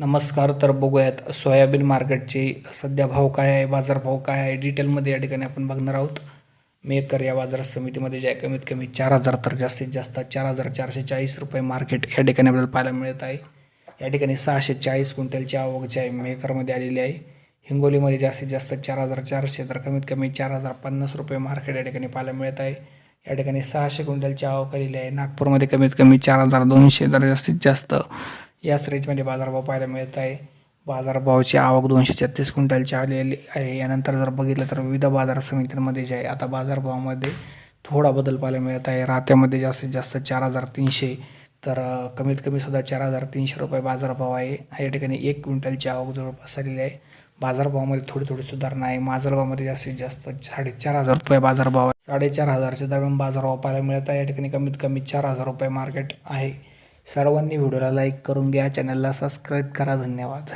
नमस्कार तर बघूयात सोयाबीन मार्केटचे सध्या भाव काय आहे बाजारभाव काय आहे डिटेलमध्ये या ठिकाणी आपण बघणार आहोत. मेकर या बाजार समितीमध्ये जे आहे कमीत कमी चार हजार तर जास्तीत जास्त चार हजार चारशे चाळीस रुपये मार्केट या ठिकाणी आपल्याला पाहायला मिळत आहे. या ठिकाणी सहाशे चाळीस क्विंटलची आवक जी आहे मेकरमध्ये आलेली आहे. हिंगोलीमध्ये जास्तीत जास्त चार हजार चारशे तर कमीत कमी चार हजार पन्नास रुपये मार्केट या ठिकाणी पाहायला मिळत आहे. या ठिकाणी सहाशे क्विंटलची आवक आलेली आहे. नागपूरमध्ये कमीत कमी चार हजार दोनशे तर जास्तीत जास्त याच रेंजमध्ये बाजारभाव पाहायला मिळत आहे. बाजारभावाची आवक दोनशे छत्तीस क्विंटलची आलेली आहे. यानंतर जर बघितलं तर विविध बाजार समित्यांमध्ये जे आहे आता बाजारभावामध्ये थोडा बदल पाहायला मिळत आहे. राहत्यामध्ये जास्तीत जास्त चार हजार तीनशे तर कमीत कमी सुद्धा चार हजार तीनशे रुपये बाजारभाव आहे. या ठिकाणी एक क्विंटलची आवक जवळपास आलेली आहे. बाजारभावामध्ये थोडी थोडी सुधारणा आहे. माजलगावमध्ये जास्तीत जास्त साडेचार हजार रुपये बाजारभाव आहे. साडेचार हजारच्या दरम्यान बाजारभाव पाहायला मिळत आहे. या ठिकाणी कमीत कमी चार हजार रुपये मार्केट आहे. सर्वांनी व्हिडिओला लाईक करून घ्या. चॅनलला सबस्क्राईब करा. धन्यवाद.